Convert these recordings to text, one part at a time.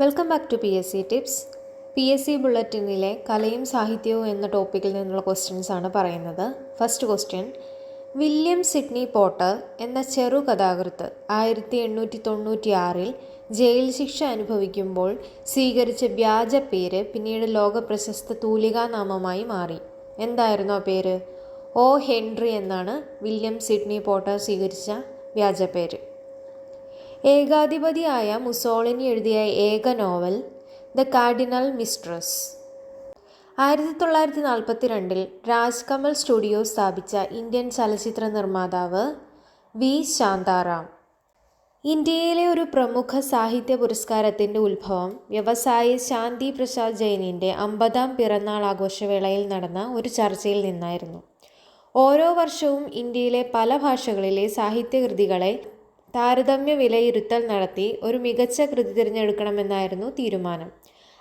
Welcome back to P S C tips P S C ബുള്ളറ്റിനിലെ കലയും സാഹിത്യവും എന്ന ടോപ്പിക്കിൽ നിന്നുള്ള ക്വസ്റ്റ്യൻസ് ആണ് പറയുന്നത്. First question William Sydney Porter എന്ന ചെറു കഥാകൃത്ത് ആയിരത്തി എണ്ണൂറ്റി തൊണ്ണൂറ്റി ആറിൽ ജയിൽ ശിക്ഷ അനുഭവിക്കുമ്പോൾ സ്വീകരിച്ച വ്യാജ പേര് പിന്നീട് ലോക പ്രശസ്ത തൂലികാനാമമായി മാറി. എന്തായിരുന്നു ആ പേര്? ഓ ഹെൻറി എന്നാണ് വില്യം സിഡ്നി പോട്ടർ സ്വീകരിച്ച വ്യാജ പേര്. ഏകാധിപതിയായ മുസോളിനി എഴുതിയ ഏക നോവൽ ദ കാർഡിനൽ മിസ്ട്രസ്. ആയിരത്തി തൊള്ളായിരത്തി നാൽപ്പത്തി രണ്ടിൽ രാജ്കമൽ സ്റ്റുഡിയോ സ്ഥാപിച്ച ഇന്ത്യൻ ചലച്ചിത്ര നിർമ്മാതാവ് വി ശാന്താറാം. ഇന്ത്യയിലെ ഒരു പ്രമുഖ സാഹിത്യ പുരസ്കാരത്തിന്റെ ഉത്ഭവം വ്യവസായി ശാന്തി പ്രസാദ് ജൈനിന്റെ അമ്പതാം പിറന്നാൾ ആഘോഷവേളയിൽ നടന്ന ഒരു ചർച്ചയിൽ നിന്നായിരുന്നു. ഓരോ വർഷവും ഇന്ത്യയിലെ പല ഭാഷകളിലെ സാഹിത്യകൃതികളെ താരതമ്യ വിലയിരുത്തൽ നടത്തി ഒരു മികച്ച കൃതി തിരഞ്ഞെടുക്കണമെന്നായിരുന്നു തീരുമാനം.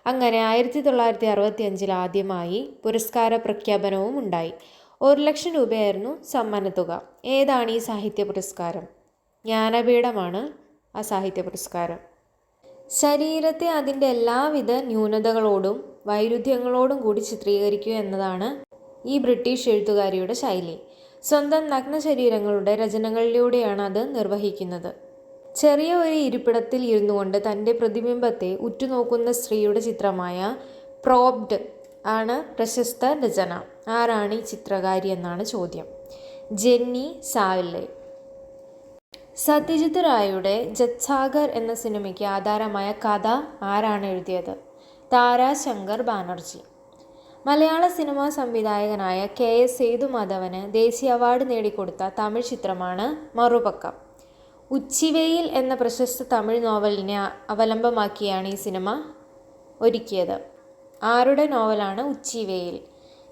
അങ്ങനെ ആയിരത്തി തൊള്ളായിരത്തി അറുപത്തി അഞ്ചിൽ ആദ്യമായി പുരസ്കാര പ്രഖ്യാപനവും ഉണ്ടായി. ഒരു ലക്ഷം രൂപയായിരുന്നു സമ്മാനത്തുക. ഏതാണ് ഈ സാഹിത്യ പുരസ്കാരം? ജ്ഞാനപീഠമാണ് ആ സാഹിത്യ പുരസ്കാരം. ശരീരത്തെ അതിന്റെ എല്ലാവിധ ന്യൂനതകളോടും വൈരുദ്ധ്യങ്ങളോടും കൂടി ചിത്രീകരിക്കുക എന്നതാണ് ഈ ബ്രിട്ടീഷ് എഴുത്തുകാരിയുടെ ശൈലി. സ്വന്തം നഗ്നശരീരങ്ങളുടെ രചനകളിലൂടെയാണ് അത് നിർവഹിക്കുന്നത്. ചെറിയ ഒരു ഇരിപ്പിടത്തിൽ ഇരുന്നു കൊണ്ട് തന്റെ പ്രതിബിംബത്തെ ഉറ്റുനോക്കുന്ന സ്ത്രീയുടെ ചിത്രമായ പ്രോബ്ഡ് ആണ് പ്രശസ്ത രചന. ആരാണ് ഈ ചിത്രകാരി എന്നാണ് ചോദ്യം. Jenny Saville. സത്യജിത് റായുടെ ജത്സാഗർ എന്ന സിനിമയ്ക്ക് ആധാരമായ കഥ ആരാണ് എഴുതിയത്? താരാശങ്കർ ബാനർജി. മലയാള സിനിമാ സംവിധായകനായ കെ എസ് സേതുമാധവന് ദേശീയ അവാർഡ് നേടിക്കൊടുത്ത തമിഴ് ചിത്രമാണ് മറുപക്കം. ഉച്ചിവെയിൽ എന്ന പ്രശസ്ത തമിഴ് നോവലിനെ അവലംബമാക്കിയാണ് ഈ സിനിമ ഒരുക്കിയത്. ആരുടെ നോവലാണ് ഉച്ചിവെയിൽ?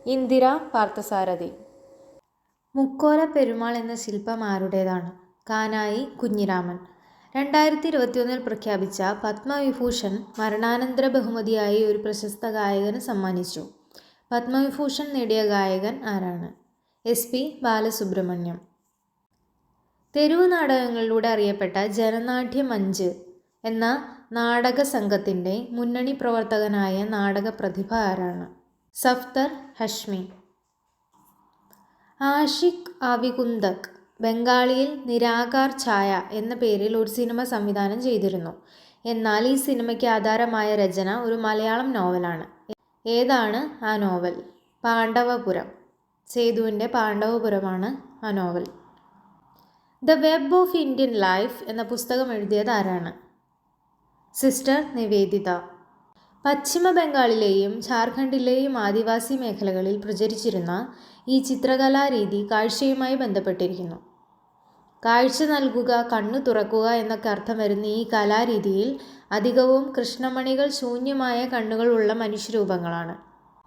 ഇന്ദിര പാർത്ഥസാരഥി. മുക്കോല പെരുമാൾ എന്ന ശില്പം ആരുടേതാണ്? കാനായി കുഞ്ഞിരാമൻ. രണ്ടായിരത്തി ഇരുപത്തിയൊന്നിൽ പ്രഖ്യാപിച്ച പത്മവിഭൂഷൺ മരണാനന്തര ബഹുമതിയായി ഒരു പ്രശസ്ത ഗായകന് സമ്മാനിച്ചു. പത്മവിഭൂഷൺ നേടിയ ഗായകൻ ആരാണ്? S P Balasubrahmanyam. തെരുവ് നാടകങ്ങളിലൂടെ അറിയപ്പെട്ട ജനനാട്യ മഞ്ച് എന്ന നാടക സംഘത്തിന്റെ മുന്നണി പ്രവർത്തകനായ നാടക പ്രതിഭ ആരാണ്? സഫ്തർ ഹഷ്മി. ആഷിഖ് ആവികുന്ദക് ബംഗാളിയിൽ നിരാകാർ ഛായ എന്ന പേരിൽ ഒരു സിനിമ സംവിധാനം ചെയ്തിരുന്നു. എന്നാൽ ഈ സിനിമയ്ക്ക് ആധാരമായ രചന ഒരു മലയാളം നോവലാണ്. ഏതാണ് ആ നോവൽ? പാണ്ഡവപുരം. സേതുവിന്റെ പാണ്ഡവപുരമാണ് ആ novel. The web of Indian life എന്ന പുസ്തകം എഴുതിയത് ആരാണ്? സിസ്റ്റർ നിവേദിത. പശ്ചിമ ബംഗാളിലെയും ജാർഖണ്ഡിലെയും ആദിവാസി മേഖലകളിൽ പ്രചരിച്ചിരുന്ന ഈ ചിത്രകലാരീതി കാഴ്ചയുമായി ബന്ധപ്പെട്ടിരിക്കുന്നു. കാഴ്ച നൽകുക കണ്ണു തുറക്കുക എന്നൊക്കെ അർത്ഥം വരുന്ന ഈ കലാരീതിയിൽ അധികവും കൃഷ്ണമണികൾ ശൂന്യമായ കണ്ണുകളുള്ള മനുഷ്യരൂപങ്ങളാണ്.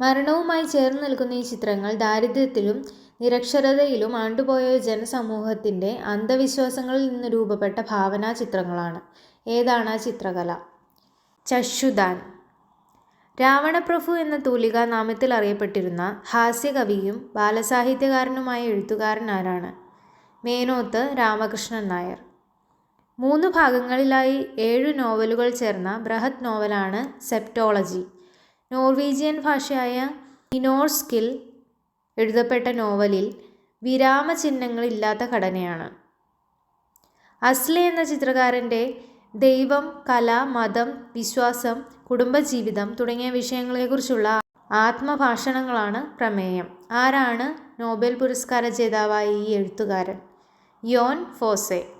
മരണവുമായി ചേർന്ന് നിൽക്കുന്ന ഈ ചിത്രങ്ങൾ ദാരിദ്ര്യത്തിലും നിരക്ഷരതയിലും ആണ്ടുപോയ ജനസമൂഹത്തിന്റെ അന്ധവിശ്വാസങ്ങളിൽ നിന്ന് രൂപപ്പെട്ട ഭാവനാ ചിത്രങ്ങളാണ്. ഏതാണ് ആ ചിത്രകല? ചശുദാൻ രാവണപ്രഭു എന്ന തൂലിക നാമത്തിൽ അറിയപ്പെട്ടിരുന്ന ഹാസ്യകവിയും ബാലസാഹിത്യകാരനുമായ എഴുത്തുകാരൻ ആരാണ്? മേനോത്ത് രാമകൃഷ്ണൻ നായർ. മൂന്ന് ഭാഗങ്ങളിലായി ഏഴ് നോവലുകൾ ചേർന്ന ബൃഹത് നോവലാണ് സെപ്റ്റോളജി. നോർവീജിയൻ ഭാഷയായ ഇനോർസ്കിൽ എഴുതപ്പെട്ട നോവലിൽ വിരാമചിഹ്നങ്ങളില്ലാത്ത ഘടനയാണ്. അസ്ലി എന്ന ചിത്രകാരന്റെ ദൈവം കല മതം വിശ്വാസം കുടുംബജീവിതം തുടങ്ങിയ വിഷയങ്ങളെക്കുറിച്ചുള്ള ആത്മഭാഷണങ്ങളാണ് പ്രമേയം. ആരാണ് നോബൽ പുരസ്കാര ജേതാവായ ഈ എഴുത്തുകാരൻ? Jon Fosse.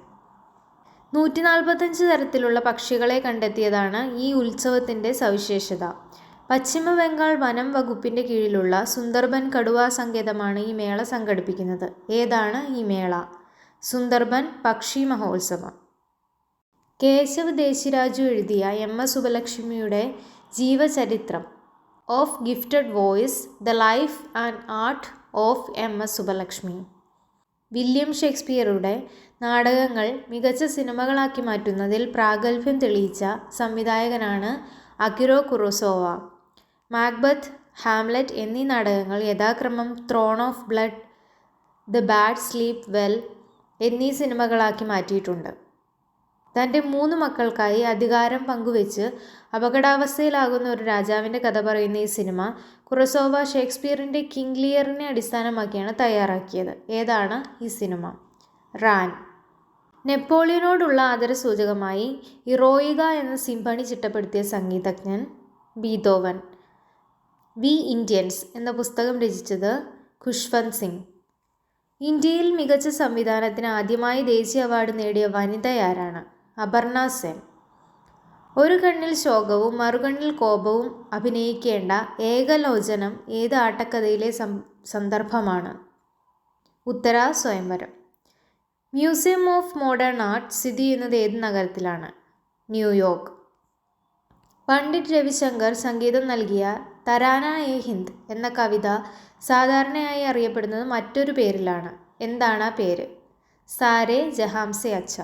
നൂറ്റി നാൽപ്പത്തഞ്ച് തരത്തിലുള്ള പക്ഷികളെ കണ്ടെത്തിയതാണ് ഈ ഉത്സവത്തിന്റെ സവിശേഷത. പശ്ചിമ ബംഗാൾ വനം വകുപ്പിന്റെ കീഴിലുള്ള സുന്ദർബൻ കടുവാ സങ്കേതമാണ് ഈ മേള സംഘടിപ്പിക്കുന്നത്. ഏതാണ് ഈ മേള? സുന്ദർബൻ പക്ഷി മഹോത്സവം. കേശവ് ദേശിരാജു എഴുതിയ എം എസ് സുബലക്ഷ്മിയുടെ ജീവചരിത്രം of gifted voice the life and art of M S Subbulakshmi. William ഷേക്സ്പിയറുടെ നാടകങ്ങൾ മികച്ച സിനിമകളാക്കി മാറ്റുന്നതിൽ പ്രാഗൽഭ്യം തെളിയിച്ച സംവിധായകനാണ് അകിറോ കുറോസോവ. മാക്ബത്ത് ഹാംലെറ്റ് എന്നീ നാടകങ്ങൾ യഥാക്രമം throne of blood the bad sleep well എന്നീ സിനിമകളാക്കി മാറ്റിയിട്ടുണ്ട്. തന്റെ മൂന്ന് മക്കൾക്കായി അധികാരം പങ്കുവെച്ച് അപകടാവസ്ഥയിലാകുന്ന ഒരു രാജാവിന്റെ കഥ പറയുന്ന ഈ സിനിമ കുറസോവ ഷേക്സ്പിയറിന്റെ കിങ് ലിയറിനെ അടിസ്ഥാനമാക്കിയാണ് തയ്യാറാക്കിയത്. ഏതാണ് ഈ സിനിമ? റാൻ. നെപ്പോളിയനോടുള്ള ആദരസൂചകമായി ഇറോയിക എന്ന സിംഫണി ചിട്ടപ്പെടുത്തിയ സംഗീതജ്ഞൻ ബീതോവൻ. വി ഇന്ത്യൻസ് എന്ന പുസ്തകം രചിച്ചത് ഖുഷ്വന്ത് സിംഗ്. ഇന്ത്യയിൽ മികച്ച സംവിധാനത്തിന് ആദ്യമായി ദേശീയ അവാർഡ് നേടിയ വനിതയാരാണ്? അപർണ സെൻ. ഒരു കണ്ണിൽ ശോകവും മറുകണ്ണിൽ കോപവും അഭിനയിക്കേണ്ട ഏകലോചനം ഏത് ആട്ടക്കഥയിലെ സന്ദർഭമാണ്? ഉത്തര സ്വയംവരം. മ്യൂസിയം ഓഫ് മോഡേൺ ആർട്ട് സ്ഥിതി ചെയ്യുന്നത് ഏത് നഗരത്തിലാണ്? ന്യൂയോർക്ക്. പണ്ഡിറ്റ് രവിശങ്കർ സംഗീതം നൽകിയ തരാന എ ഹിന്ദ് എന്ന കവിത സാധാരണയായി അറിയപ്പെടുന്നത് മറ്റൊരു പേരിലാണ്. എന്താണ് ആ പേര്? സാരെ ജഹാംസെ അച്ച